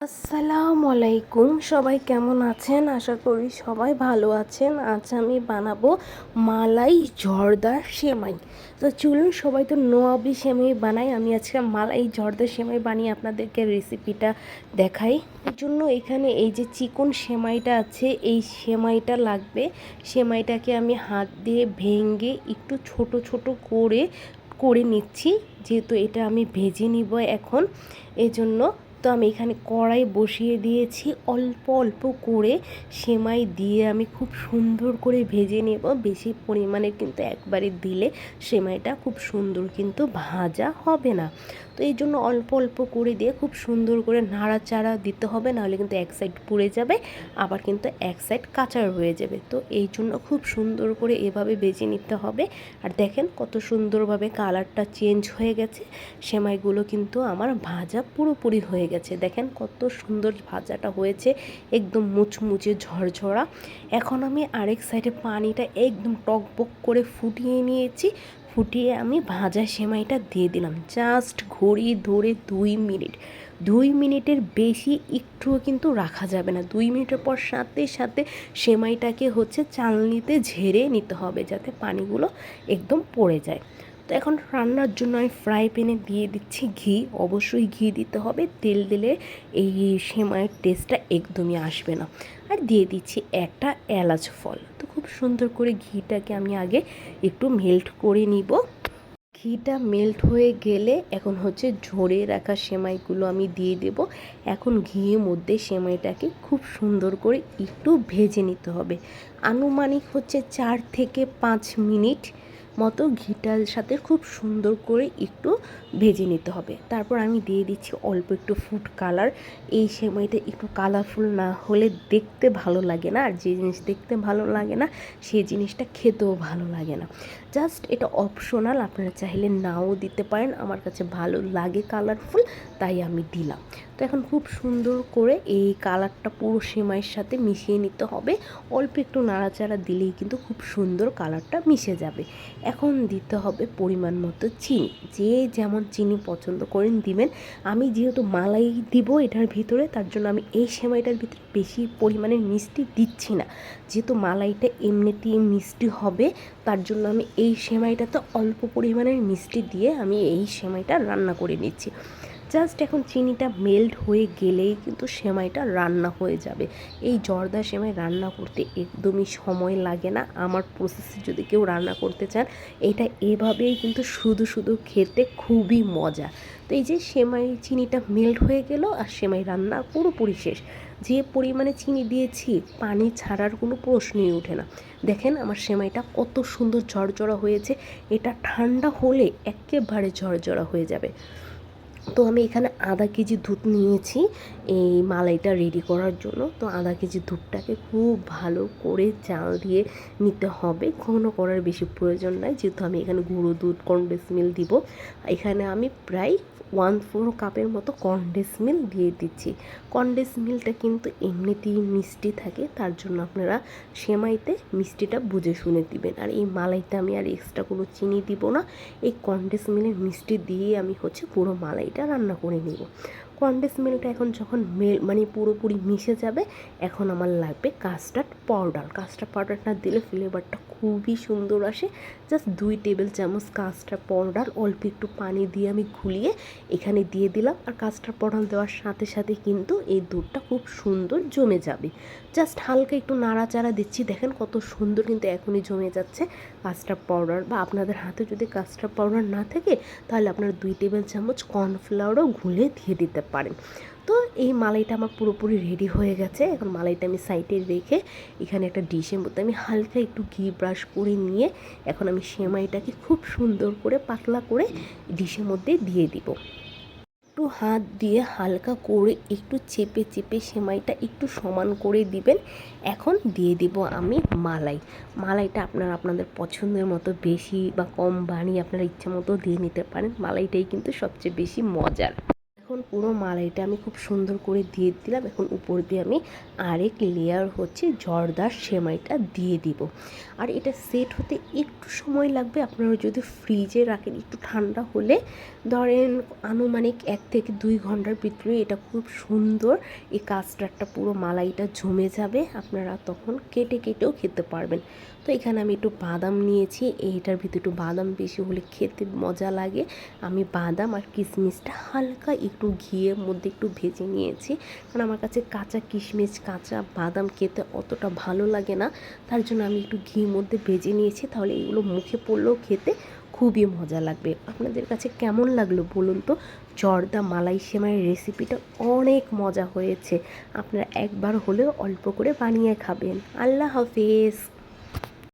আসসালামু আলাইকুম। সবাই কেমন আছেন? আশা করি সবাই ভালো আছেন। আজ আমি বানাবো মালাই জর্দার সেমাই। তো চলুন, সবাই তো নোয়াবি সেমাই বানাই আমি আজকে মালাই জর্দার সেমাই বানিয়ে আপনাদেরকে রেসিপিটা দেখাই। এর জন্য এখানে এই যে চিকন সেমাইটা আছে, এই সেমাইটা লাগবে। সেমাইটাকে আমি হাত দিয়ে ভেঙে একটু ছোট ছোট করে করে নিচ্ছি। যেহেতু এটা আমি ভেজে নিব এখন। এজন্য তো আমি এখানে কড়াই বসিয়ে দিয়েছি। অল্প অল্প করে সেমাই দিয়ে আমি খুব সুন্দর করে ভেজে নেব। বেশি পরিমাণে কিন্তু একবারে দিলে সেমাইটা খুব সুন্দর কিন্তু ভাজা হবে না। তো এই জন্য অল্প অল্প করে দিয়ে খুব সুন্দর করে নাড়াচাড়া দিতে হবে, নাহলে কিন্তু এক সাইড পুড়ে যাবে, আবার কিন্তু এক সাইড কাঁচা রয়ে যাবে। তো এই জন্য খুব সুন্দর করে এভাবে বেজে নিতে হবে। আর দেখেন কত সুন্দরভাবে কালারটা চেঞ্জ হয়ে গেছে, সেমাইগুলো কিন্তু আমার ভাজা পুরোপুরি হয়ে গেছে। দেখেন কত সুন্দর ভাজাটা হয়েছে, একদম মুচমুচে ঝরঝরা। এখন আমি আরেক সাইডে পানিটা একদম টকবক করে ফুটিয়ে নিয়েছি ফুটিয়ে আমি ভাজা সেমাইটা দিয়ে দিলাম। জাস্ট ঘড়ি ধরে দুই মিনিট। দুই মিনিটের বেশি একটুও কিন্তু রাখা যাবে না। দুই মিনিটের পর সাথে সাথে সেমাইটাকে হচ্ছে চালনিতে ঝেড়ে নিতে হবে যাতে পানিগুলো একদম পড়ে যায়। তো এখন রান্নার জন্য আমি ফ্রাই প্যানে দিয়ে দিচ্ছি ঘি। অবশ্যই ঘি দিতে হবে। তেল দিলে এই সেমাইয়ের টেস্টটা একদমই আসবে না। আর দিয়ে দিচ্ছি একটা এলাচ ফল। খুব সুন্দর করে ঘিটাকে আমি আগে একটু মেল্ট করে নিব। ঘিটা মেল্ট হয়ে গেলে এখন হচ্ছে ঝরে রাখা সেমাইগুলো আমি দিয়ে দেব। এখন ঘিয়ের মধ্যে সেমাইটাকে খুব সুন্দর করে একটু ভেজে নিতে হবে। আনুমানিক হচ্ছে চার থেকে পাঁচ মিনিট মতো ঘিটার সাথে খুব সুন্দর করে একটু ভেজে নিতে হবে। তারপর আমি দিয়ে দিচ্ছি অল্প একটু ফুড কালার এই সেমাইটা একটু কালারফুল না হলে দেখতে ভালো লাগে না, আর যে জিনিস দেখতে ভালো লাগে না, সেই জিনিসটা খেতেও ভালো লাগে না। জাস্ট এটা অপশনাল আপনারা চাইলে নাও দিতে পারেন। আমার কাছে ভালো লাগে কালারফুল তাই আমি দিলাম। তো এখন খুব সুন্দর করে এই কালারটা পুরো সেমাইয়ের সাথে মিশিয়ে নিতে হবে। অল্প একটু নাড়াচাড়া দিলেই কিন্তু খুব সুন্দর কালারটা মিশে যাবে। এখন দিতে হবে পরিমাণ মতো চিনি। যে যেমন চিনি পছন্দ করেন দিবেন। আমি যেহেতু মালাই দিব এটার ভিতরে, তার জন্য আমি এই সেমাইটার ভিতরে বেশি পরিমাণে মিষ্টি দিচ্ছি না। যেহেতু মালাইটা এমনিতেই মিষ্টি হবে, তার জন্য আমি এই সেমাইটাতে অল্প পরিমাণের মিষ্টি দিয়ে আমি এই সেমাইটা রান্না করে নিচ্ছি। জাস্ট এখন চিনিটা মেল্ট হয়ে গেলেই কিন্তু সেমাইটা রান্না হয়ে যাবে। এই জর্দা সেমাই রান্না করতে একদমই সময় লাগে না। আমার প্রসেসে যদি কেউ রান্না করতে চান, এটা এভাবেই কিন্তু শুধু শুধু খেতে খুবই মজা। তো এই যে সেমাই চিনিটা মেল্ট হয়ে গেল আর সেমাই রান্না পুরোপুরি শেষ। যে পরিমাণে চিনি দিয়েছি, পানি ছাড়ার কোনো প্রশ্নই ওঠে না। দেখেন আমার সেমাইটা কত সুন্দর ঝরঝরা হয়েছে। এটা ঠান্ডা হলে একেবারে ঝরঝরা হয়ে যাবে। তো আমি এখানে আধা কেজি দুধ নিয়েছি এই মালাইটা রেডি করার জন্য। তো আধা কেজি দুধটাকে খুব ভালো করে চাল দিয়ে নিতে হবে। ঘন করার বেশি প্রয়োজন নাই। যেহেতু আমি এখানে গুঁড়ো দুধ কন্ডেন্স মিল দিব। এখানে আমি প্রায় ওয়ান ফোর কাপের মতো কন্ডেন্স মিল দিয়ে দিচ্ছি। কন্ডেন্স মিলটা কিন্তু এমনিতেই মিষ্টি থাকে। তার জন্য আপনারা সেমাইতে মিষ্টিটা বুঝে শুনে দিবেন। আর এই মালাইতে আমি আর এক্সট্রা কোনো চিনি দিব না। এই কন্ডেন্স মিলের মিষ্টি দিয়ে আমি হচ্ছে পুরো মালাইটা রান্না করে নেব। কন্ডেন্স মিল্কটা এখন যখন মেল মানে পুরোপুরি মিশে যাবে, এখন আমার লাগবে কাস্টার্ড পাউডার কাস্টার্ড পাউডারটা দিলে ফ্লেভারটা খুবই সুন্দর আসে। জাস্ট দুই টেবিল চামচ কাস্টার্ড পাউডার অল্প একটু পানি দিয়ে আমি ঘুলিয়ে এখানে দিয়ে দিলাম। আর কাস্টার্ড পাউডার দেওয়ার সাথে সাথে কিন্তু এই দুধটা খুব সুন্দর জমে যাবে। জাস্ট হালকা একটু নাড়াচাড়া দিচ্ছি। দেখেন কত সুন্দর কিন্তু এখনই জমে যাচ্ছে কাস্টার্ড পাউডার বা আপনাদের হাতে যদি কাস্টার্ড পাউডার না থাকে, তাহলে আপনারা দুই টেবিল চামচ কর্নফ্লাওয়ারও ঘুলে দিয়ে দিতে পারেন। তো এই মালাইটা আমার পুরোপুরি রেডি হয়ে গেছে। এখন মালাইটা আমি সাইডে রেখে এখানে একটা ডিশের মধ্যে আমি হালকা একটু ঘি ব্রাশ করে নিয়ে এখন আমি সেমাইটাকে খুব সুন্দর করে পাতলা করে ডিশের মধ্যে দিয়ে দিব। একটু হাত দিয়ে হালকা করে একটু চেপে চেপে সেমাইটা একটু সমান করে দিবেন। এখন দিয়ে দিব আমি মালাই। মালাইটা আপনারা আপনাদের পছন্দের মতো বেশি বা কম বানিয়ে আপনারা ইচ্ছা মতো দিয়ে নিতে পারেন। মালাইটাই কিন্তু সবচেয়ে বেশি মজার। এখন পুরো মালাইটা আমি খুব সুন্দর করে দিয়ে দিলাম। এখন উপর দিয়ে আমি আরেক লেয়ার হচ্ছে জর্দার সেমাইটা দিয়ে দিব। আর এটা সেট হতে একটু সময় লাগবে। আপনারা যদি ফ্রিজে রাখেন একটু ঠান্ডা হলে, ধরেন আনুমানিক এক থেকে দুই ঘণ্টার ভিতরে এটা খুব সুন্দর এই কাস্টারটা পুরো মালাইটা জমে যাবে। আপনারা তখন কেটে কেটেও খেতে পারবেন। তো এখানে আমি একটু বাদাম নিয়েছি। এইটার ভিতরে একটু বাদাম বেশি হলে খেতে মজা লাগে। আমি বাদাম আর কিশমিশটা হালকা একটু ঘিয়ের মধ্যে একটু ভেজে নিয়েছি। কারণ আমার কাছে কাঁচা কিশমিশ, কাঁচা বাদাম খেতে অতটা ভালো লাগে না। তার জন্য আমি একটু ঘির মধ্যে ভেজে নিয়েছি। তাহলে এগুলো মুখে পড়লেও খেতে খুবই মজা লাগবে। আপনাদের কাছে কেমন লাগল বলুন তো? জর্দা মালাই রেসিপিটা অনেক মজা হয়েছে। আপনারা একবার হলেও অল্প করে বানিয়ে খাবেন। আল্লাহ হাফেজ!